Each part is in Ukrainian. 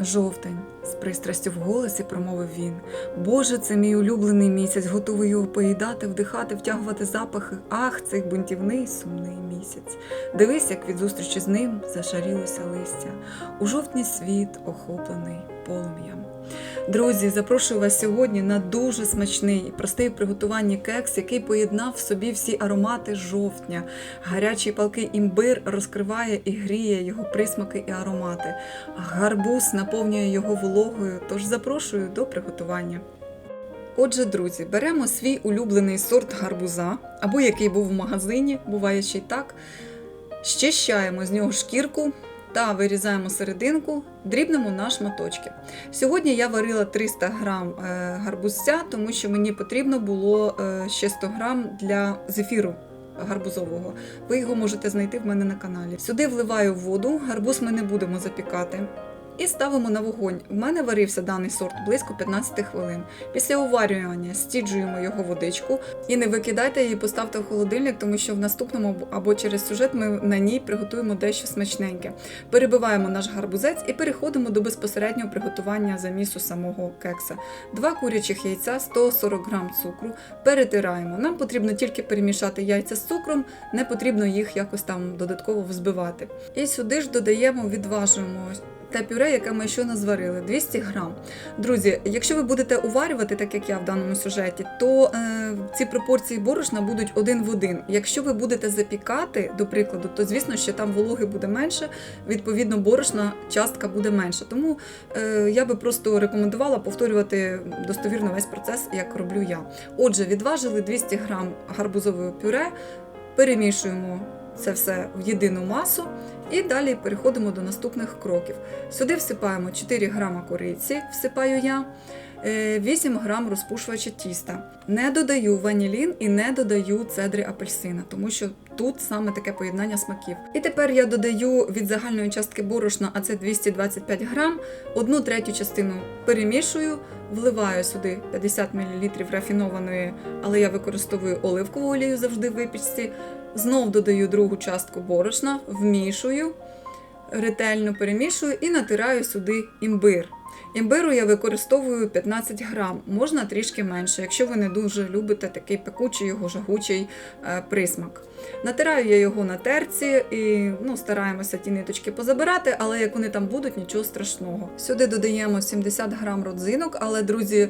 Жовтень з пристрастю в голосі промовив він. Боже, це мій улюблений місяць, готовий його поїдати, вдихати, втягувати запахи. Ах, цей бунтівний сумний місяць. Дивись, як від зустрічі з ним зашарілося листя. У жовтні світ охоплений полум'ям. Друзі, запрошую вас сьогодні на дуже смачний простий в приготуванні кекс, який поєднав в собі всі аромати жовтня. Гарячий палкий імбир розкриває і гріє його присмаки і аромати. Гарбуз наповнює його вологою, тож запрошую до приготування. Отже, друзі, беремо свій улюблений сорт гарбуза, або який був в магазині, буває ще й так. Щищаємо з нього шкірку та вирізаємо серединку, дрібнемо на шматочки. Сьогодні я варила 300 грам е, гарбузця, тому що мені потрібно було е, ще 100 грам для зефіру. Гарбузового, ви його можете знайти в мене на каналі. Сюди вливаю воду, гарбуз ми не будемо запікати. І ставимо на вогонь. У мене варився даний сорт близько 15 хвилин. Після уварювання стіджуємо його водичку і не викидайте її, поставте в холодильник, тому що в наступному або через сюжет ми на ній приготуємо дещо смачненьке. Перебиваємо наш гарбузець і переходимо до безпосереднього приготування замісу самого кекса. Два курячих яйця, 140 грам цукру. Перетираємо. Нам потрібно тільки перемішати яйця з цукром, не потрібно їх якось там додатково взбивати. І сюди ж додаємо, відважуємо те пюре, яке ми щойно зварили, 200 грам. Друзі, якщо ви будете уварювати, так як я в даному сюжеті, то е, ці пропорції борошна будуть один в один. Якщо ви будете запікати, до прикладу, то звісно, що там вологи буде менше, відповідно, борошна частка буде менша. Тому е, я би просто рекомендувала повторювати достовірно весь процес, як роблю я. Отже, відважили 200 грам гарбузового пюре, перемішуємо це все в єдину масу. І далі переходимо до наступних кроків. Сюди всипаємо 4 грама кориці, всипаю я, е, 8 грам розпушувача тіста. Не додаю ванілін і не додаю цедри апельсина, тому що тут саме таке поєднання смаків. І тепер я додаю від загальної частки борошна, а це 225 грам, одну третю частину перемішую, вливаю сюди 50 мл рафінованої, але я використовую оливкову олію завжди в випічці. Знов додаю другу частку борошна, вмішую, ретельно перемішую і натираю сюди імбир. Імбиру я використовую 15 грам, можна трішки менше, якщо ви не дуже любите такий пекучий його жагучий е, присмак. Натираю я його на терці і ну, стараємося ті ниточки позабирати, але як вони там будуть, нічого страшного. Сюди додаємо 70 грам родзинок, але, друзі, е,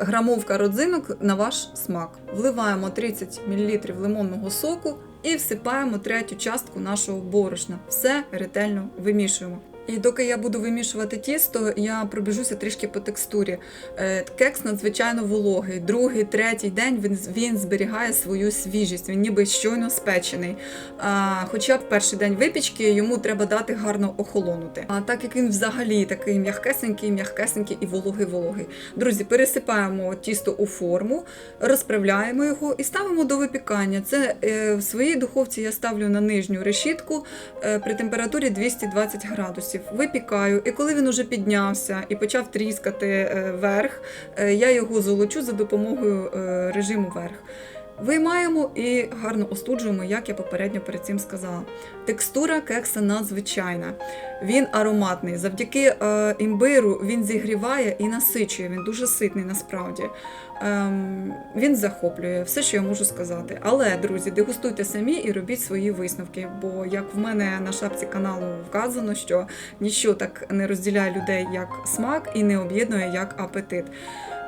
грамовка родзинок на ваш смак. Вливаємо 30 мл лимонного соку і всипаємо третю частку нашого борошна. Все ретельно вимішуємо. І доки я буду вимішувати тісто, я пробіжуся трішки по текстурі. Е, Кекс надзвичайно вологий. Другий, третій день він, він зберігає свою свіжість, він ніби щойно спечений. А, Хоча б перший день випічки йому треба дати гарно охолонути. А так як він взагалі такий м'ягкесенький, м'ягкесенький і вологий-вологий. Друзі, пересипаємо тісто у форму, розправляємо його і ставимо до випікання. Це е, в своїй духовці я ставлю на нижню решітку е, при температурі 220 градусів. Випікаю, і коли він уже піднявся і почав тріскати е, верх, е, я його золочу за допомогою е, режиму верх. Виймаємо і гарно остуджуємо, як я попередньо перед цим сказала. Текстура кекса надзвичайна. Він ароматний. Завдяки е, імбиру він зігріває і насичує. Він дуже ситний насправді. Ем, він захоплює все, що я можу сказати. Але, друзі, дегустуйте самі і робіть свої висновки. Бо як в мене на шапці каналу вказано, що ніщо так не розділяє людей як смак і не об'єднує як апетит.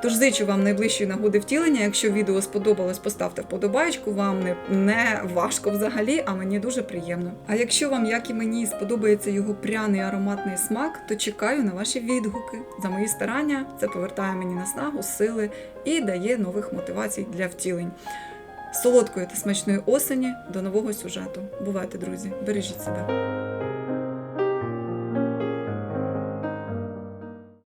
Тож зичу вам найближчої нагоди втілення. Якщо відео сподобалось, поставте вподобайку. Вам не, не важко взагалі, а мені дуже приємно. А якщо вам, як і мені, сподобається його пряний ароматний смак, то чекаю на ваші відгуки. За мої старання це повертає мені наснагу, сили і дає нових мотивацій для втілень. Солодкої та смачної осені до нового сюжету. Бувайте, друзі, бережіть себе.